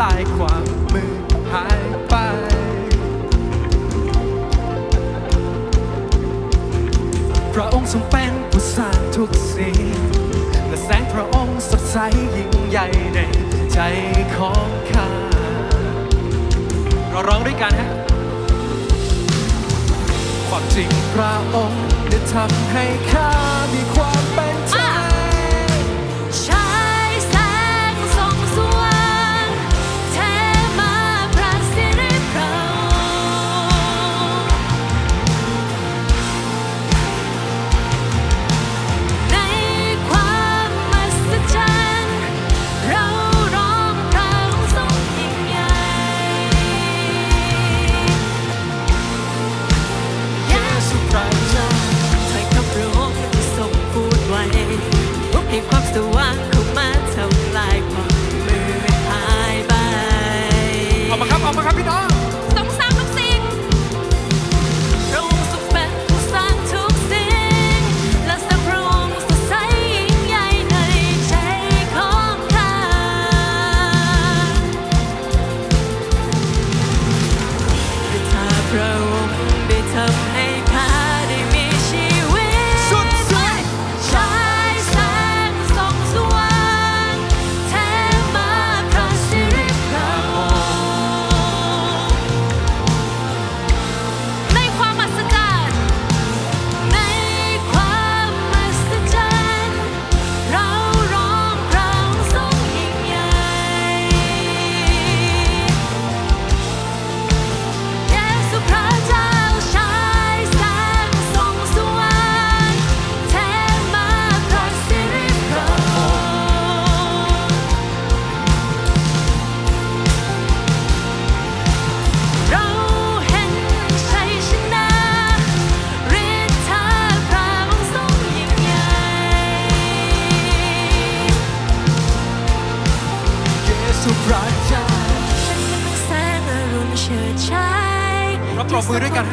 ลายความมืดหายไป พระองค์ทรงเป็นผู้สร้างทุกสิ่งและแสงพระองค์สดใสยิ่งใหญ่ในใจของข้าเราร้องด้วยกันฮะความจริงพระองค์ได้ทำให้ข้ามีความ มือด้วยกัน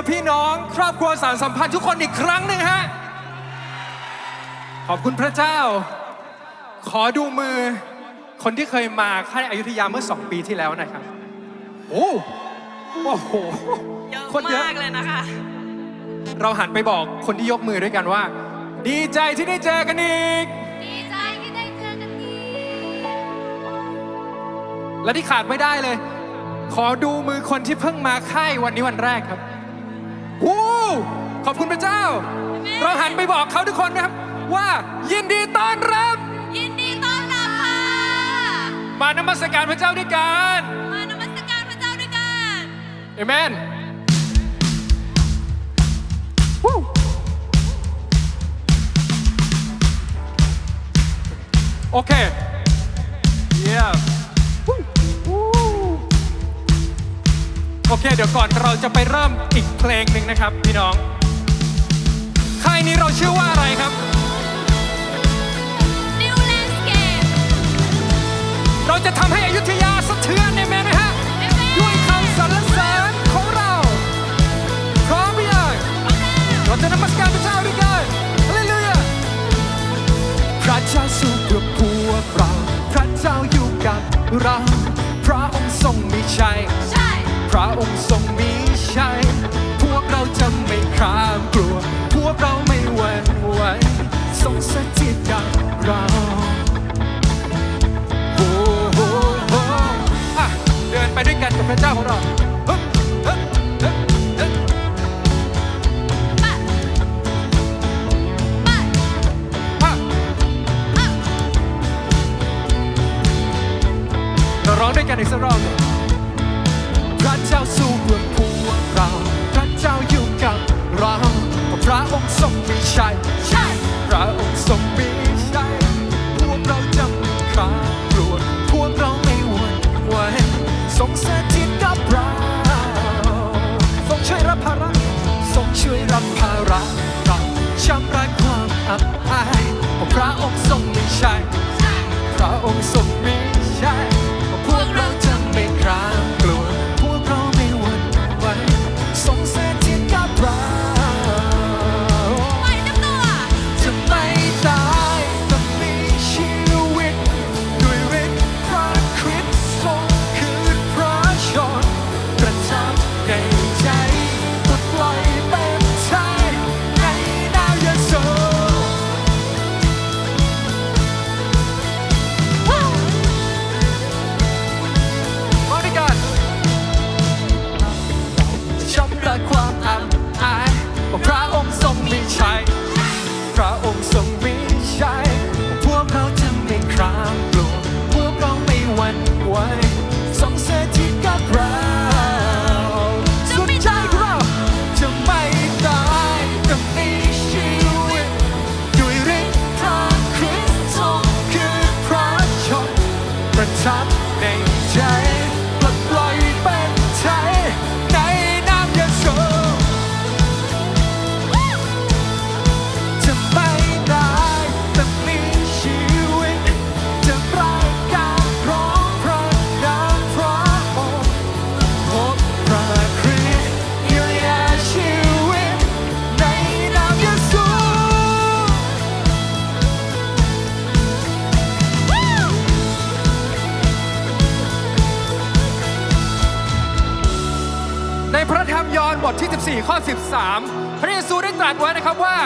อพี่น้องครอบครัวสารสัมพันธ์ทุกคนอีกครั้งหนึ่งฮะ ขอบคุณพระเจ้า ขอดูมือ คนที่เคยมาค่ายอยุธยาเมื่อสองปีที่แล้วหน่อยครับ โอ้โอ้โหเยอะคนเยอะมากเลยนะคะ เราหันไปบอกคนที่ยกมือด้วยกันว่า ดีใจที่ได้เจอกันอีก ดีใจที่ได้เจอกันอีก และที่ขาดไม่ได้เลย ขอดูมือคนที่เพิ่งมาค่ายวันนี้วันแรกครับ วู้ขอบคุณพระเจ้า เราหันไปบอกเขาทุกคนนะครับ ว่ายินดีต้อนรับ ยินดีต้อนรับค่ะ มานมัสการพระเจ้าด้วยกันมานมัสการพระเจ้าด้วยกันเอเมนโอเคเยี่ยม โอเค เดี๋ยวก่อนเราจะไปเริ่มอีกเพลงหนึ่งนะครับ พี่น้องค่ายนี้เราชื่อว่าอะไรครับ New Landscape เราจะทำให้อยุธยาสะเทือนในแม่นะฮ zombie shy, shy. Round zombie. ข้อ 13 พระเยซูได้ตรัสไว้นะครับว่า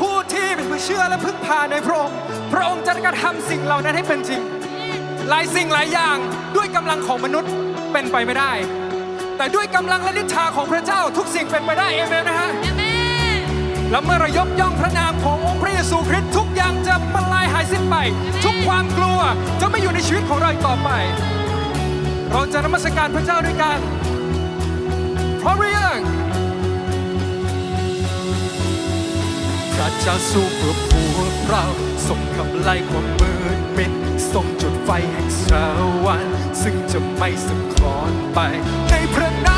ผู้ที่เป็นผู้เชื่อและพึ่งพาในพระองค์พระองค์จะกระทำสิ่งเหล่านั้นให้เป็นจริง หลายสิ่งหลายอย่างด้วยกำลังของมนุษย์เป็นไปไม่ได้ แต่ด้วยกำลังและฤทธาของพระเจ้าทุกสิ่งเป็นไปได้เอเมนนะฮะแล้วเมื่อเรายกย่องพระนามขององค์พระเยซูคริสต์ทุกอย่างจะมาลายหายสิ้นไป ทุกความกลัวจะไม่อยู่ในชีวิตของเราต่อไป เราจะนมัสการพระเจ้าด้วยกันเพราะเรื่อง พระเจ้าสู้เพื่อพวกเราส่งกำไลความมืดมิดส่งจุดไฟแห่งสวรรค์ซึ่งจะไม่สึกคลอนไปในพระนาม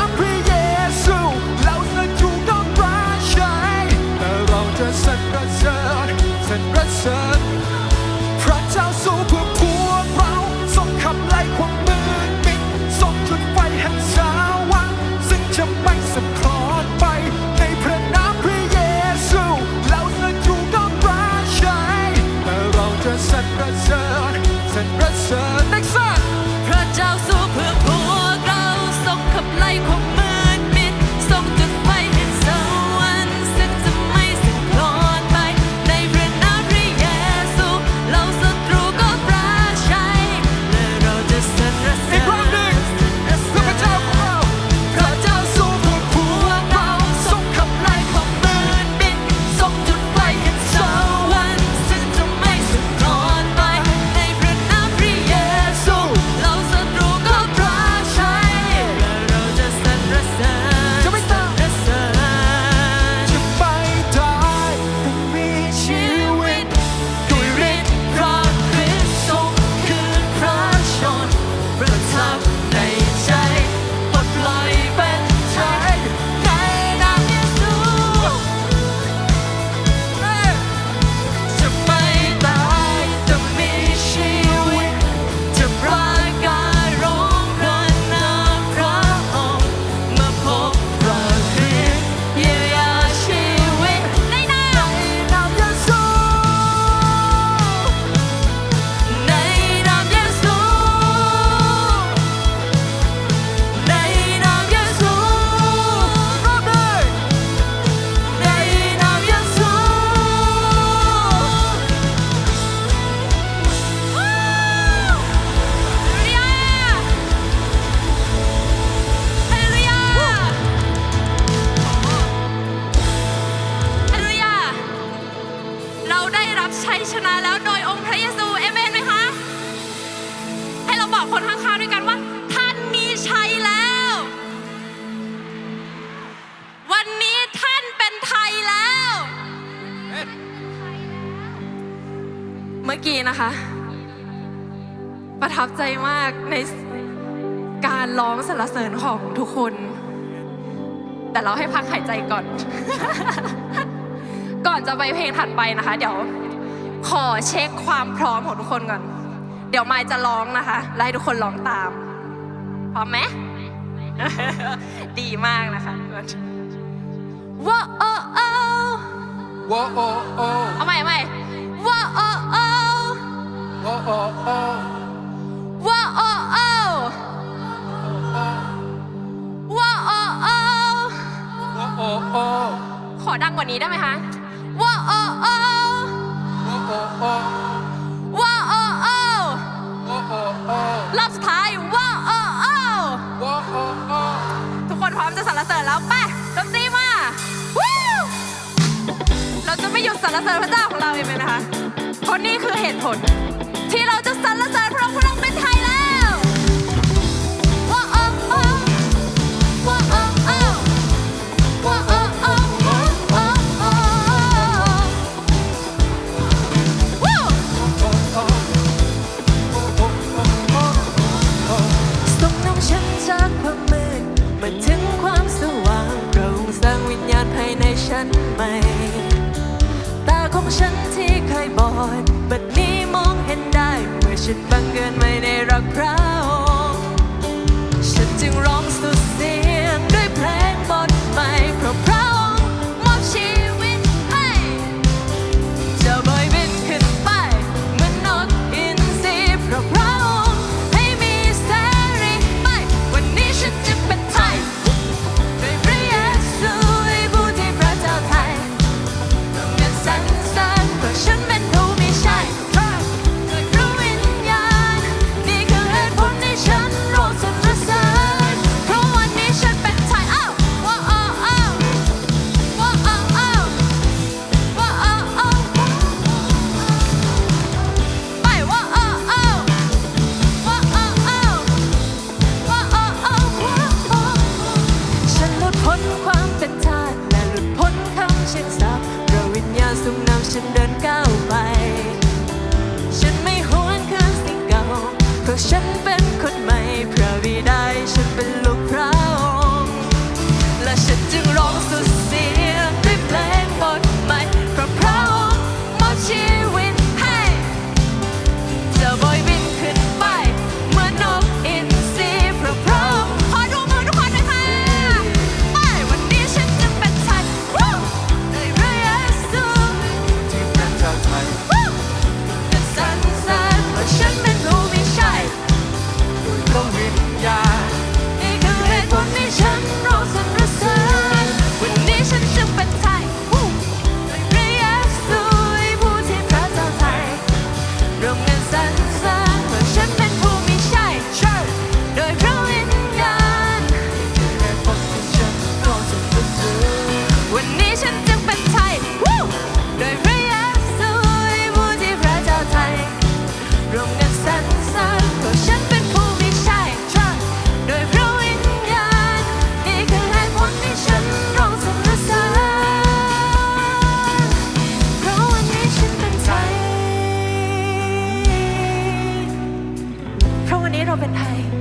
นะคะ ประทับใจมากในการร้องสรรเสริญของทุกคน แต่เราให้พักหายใจก่อน ก่อนจะไปเพลงถัดไปนะคะ เดี๋ยวขอเช็คความพร้อมของทุกคนก่อน เดี๋ยวมายจะร้องนะคะและให้ทุกคนร้องตาม พร้อมไหม ดีมากนะคะว้าโอ้โอ้ว้าโอ้โอ้เอาใหม่เอาใหม่ว้าโอ้โอ้ ขอดังกว่านี้ได้ไหมคะว้าวอ้อว้าวอ้อรอบสุดท้ายว้าวอ้อทุกคนพร้อมจะสรรเสริญแล้วไปดนตรีมาเราจะไม่หยุดสรรเสริญพระเจ้าของเราเองเลยนะคะเพราะนี่คือเหตุผล ฉันบังเกินไม่ได้รักเรา เราเป็นไทย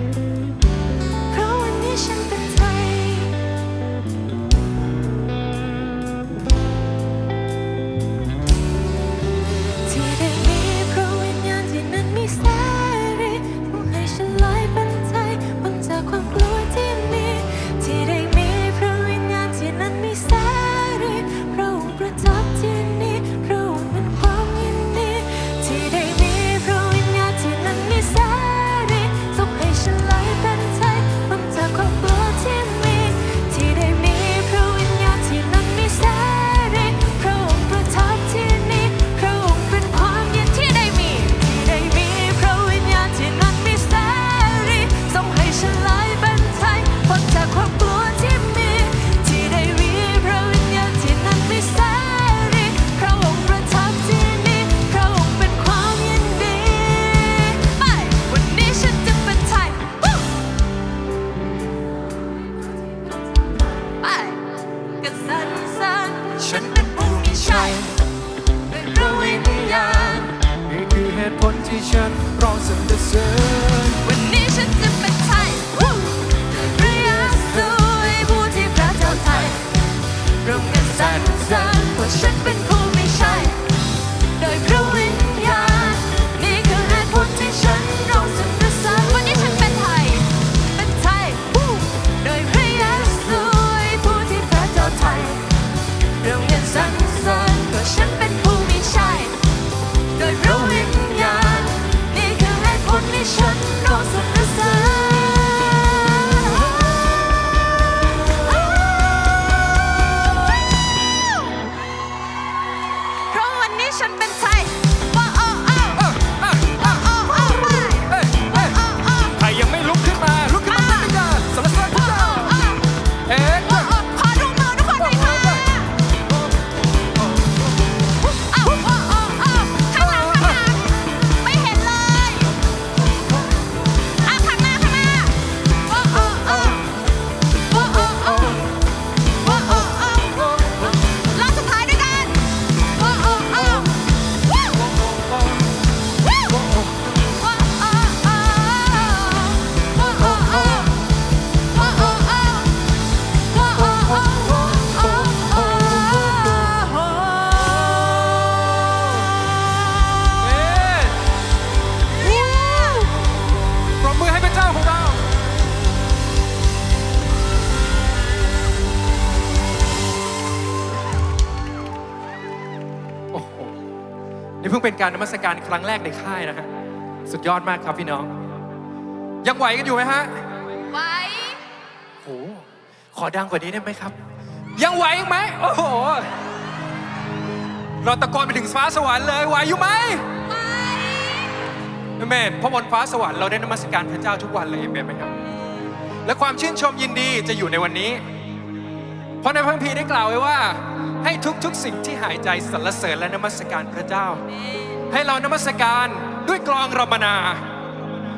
การนมัสการครั้งแรกในค่ายนะฮะสุดยอดมากครับพี่น้อง ยังไหวกันอยู่ไหมฮะไว้โอ้โหขอดังกว่านี้ได้ไหมครับ ยังไหวอีกไหมโอ้โหเราตะโกนไปถึงฟ้าสวรรค์เลยไหวอยู่ไหมไว้เอเมนเพราะบนฟ้าสวรรค์เราได้นมัสการพระเจ้าทุกวันเลยเอเมนไหมครับ และความชื่นชมยินดีจะอยู่ในวันนี้ เพราะในพระคัมภีร์ได้กล่าวไว้ว่า ให้ทุกๆสิ่งที่หายใจสรรเสริญและนมัสการพระเจ้า ให้เรานมัสการด้วยกลองรำมนา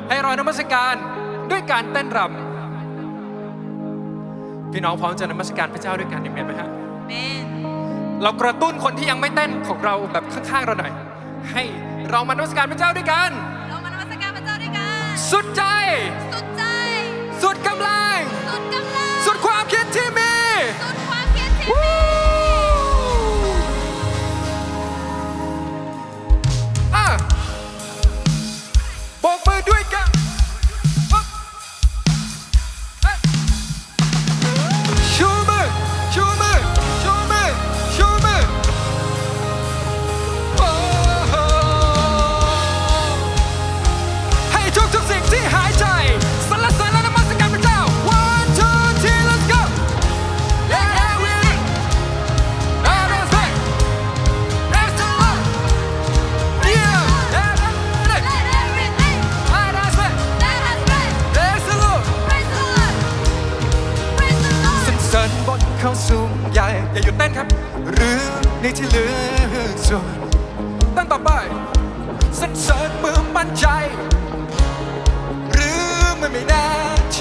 ให้เรานมัสการด้วยการเต้นรำพี่น้องพร้อมจะนมัสการพระเจ้าด้วยกันเอเมนไหมฮะเมนเรากระตุ้นคนที่ยังไม่เต้นของเราแบบข้างๆเราหน่อยให้เรามานมัสการพระเจ้าด้วยกัน เรามานมัสการพระเจ้าด้วยกัน สุดใจ สุดใจ สุดกำลัง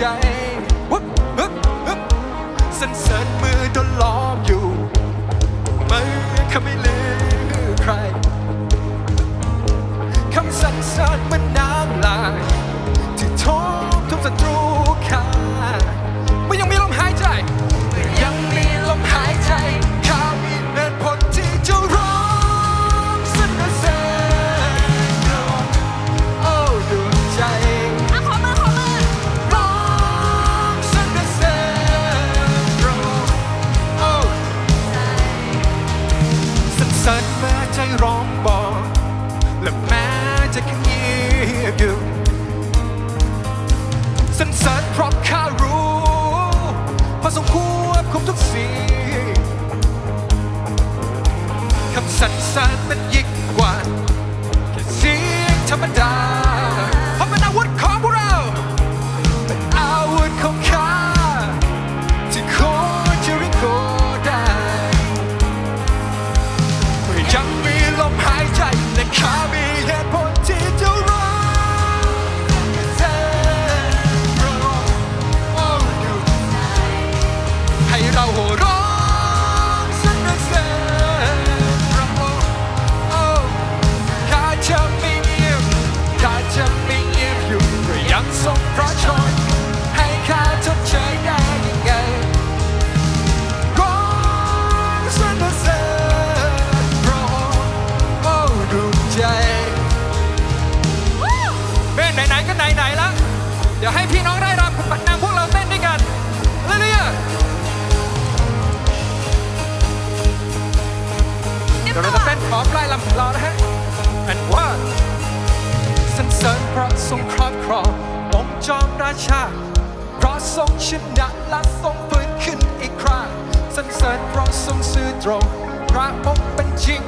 ใจวุบฮึบฮึบสรรเสริญมือโดนล้อมอยู่มือเขาไม่ลืมใครคำสรรเสริญมันน้ำลาย มันสงควรคุมทุกสิ่งคำสัตย์สารมันยิ่งกว่าแค่เสียงธรรมดา ยวให้พี่น้องได้รำปัดนำพวกเราเต้นด้วยกันเรื่อยๆเดี๋ยวเราจะเต้นขอปลายลำของเรานะฮะ and one สรรเสริญพระทรงครอบครององค์จอมราชาพระทรงชนะและทรงฟื้นขึ้นอีกครั้งสรรเสริญพระทรงซื่อตรงพระองค์เป็นจริง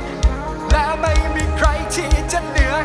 และไม่มีใครที่จะเหนือ